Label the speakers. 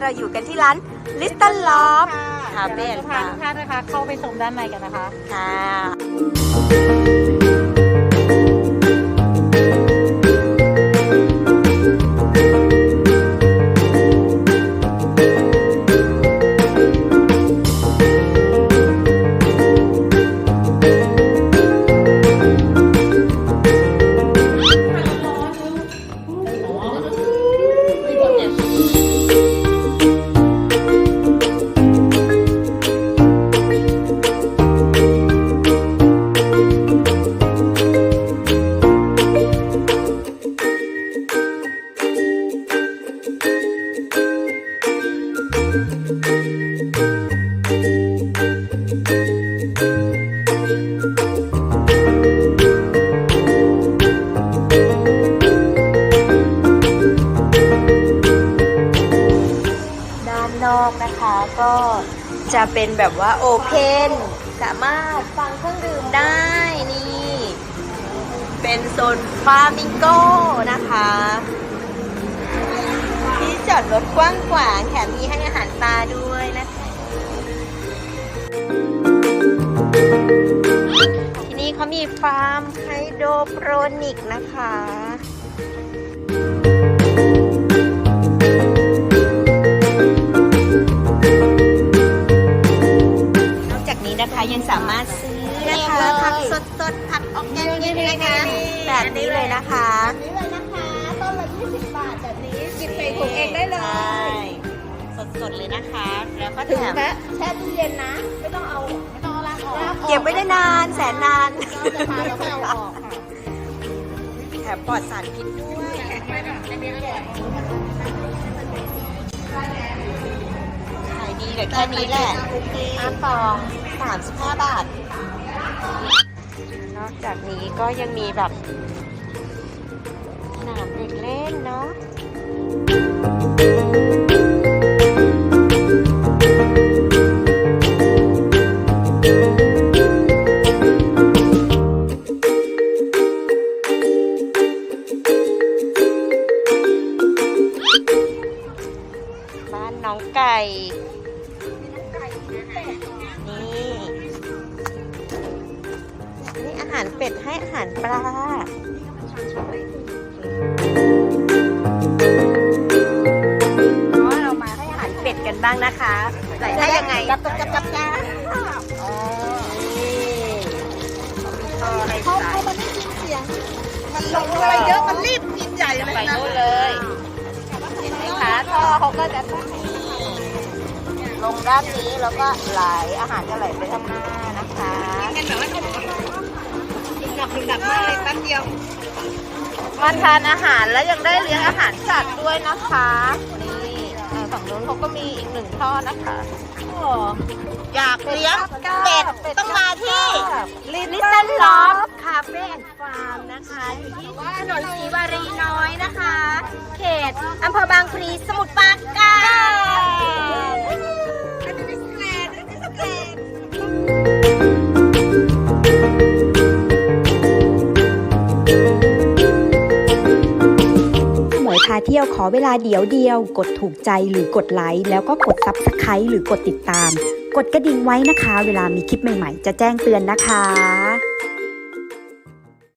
Speaker 1: เราอยู่กันที่ร้าน Little Love
Speaker 2: ค่ะ
Speaker 1: Cafe
Speaker 2: เดี๋ยวเราจะพาทุกท่านนะคะ เข้าไปชมด้านในกันนะคะ
Speaker 1: ค่ะ ด้านนอกนะคะก็จะเป็นแบบว่าโอเพนสามารถฟังเครื่องดื่มได้นี่ เป็นโซนฟามิงโก้นะคะ จอดรถกว้างขวางแถมมีให้อาหารปลาด้วยนะคะที่นี่เขามีฟาร์มไฮโดรโปรนิกนะคะนอกจากนี้นะคะยังสามารถซื้อนะคะผักสดสดๆผักออร์แกนิกนะคะแบบนี้เลยนะคะ
Speaker 3: แล้
Speaker 1: วก็
Speaker 3: ถึง
Speaker 1: แถม
Speaker 3: แค่แช่ตู้เย็นนะ ไม่ต้องเอาไม่ต้องเอาล้างออก
Speaker 1: เก็บไว้ได้นานแสนนาน
Speaker 3: เราจะทานแล้วไม่เอาออกค่ะ
Speaker 1: แถมปลอดสารพิษด้วยขายดีแต่แค่นี้แหละห้าฟอง35 บาท นอกจากนี้ก็ยังมีแบบสนามเด็กเล่นเนาะ น้องไก่ นี่ นี่อาหารเป็ดให้อาหารปลาเราะเรามาให้อาหารเป็ดกันบ้างนะคะใส่ได้ยังไง
Speaker 3: จับจับจับจับจับ
Speaker 1: นี่
Speaker 3: เขาเขามันไม่กินเสียง มันลงไปเยอะ มันรีบกินใหญ่เลย
Speaker 1: ใส่
Speaker 3: นะ
Speaker 1: นู่นเลย เขาก็จะลงด้านนี้แล้วก็ไหลอาหารจะไหลไปข้างหน้านะคะ
Speaker 3: กันแบบว่าถึงดับถึงดับมากเลยแป๊บเดียว
Speaker 1: มาทานอาหารแล้วยังได้เลี้ยงอาหารสัตว์ด้วยนะคะนี่เอ่อฝั่งนู้นเขาก็มีอีกหนึ่งท่อนะคะ
Speaker 3: อยากเลี้ยงเป็ดต้องมาที่
Speaker 1: ลิตเติ้ลล็อบคาเฟ่แอนด์ฟาร์มนะคะอยู่ที่ถนนศรีวารีน้อยนะคะ เขตอำเภอบางพลีสมุทรปราการ
Speaker 4: หมวยพาเที่ยวขอเวลาเดียวเดียว กดถูกใจหรือกดไลค์แล้วก็กด Subscribe หรือกดติดตาม กดกระดิ่งไว้นะคะ เวลามีคลิปใหม่ๆ จะแจ้งเตือนนะคะ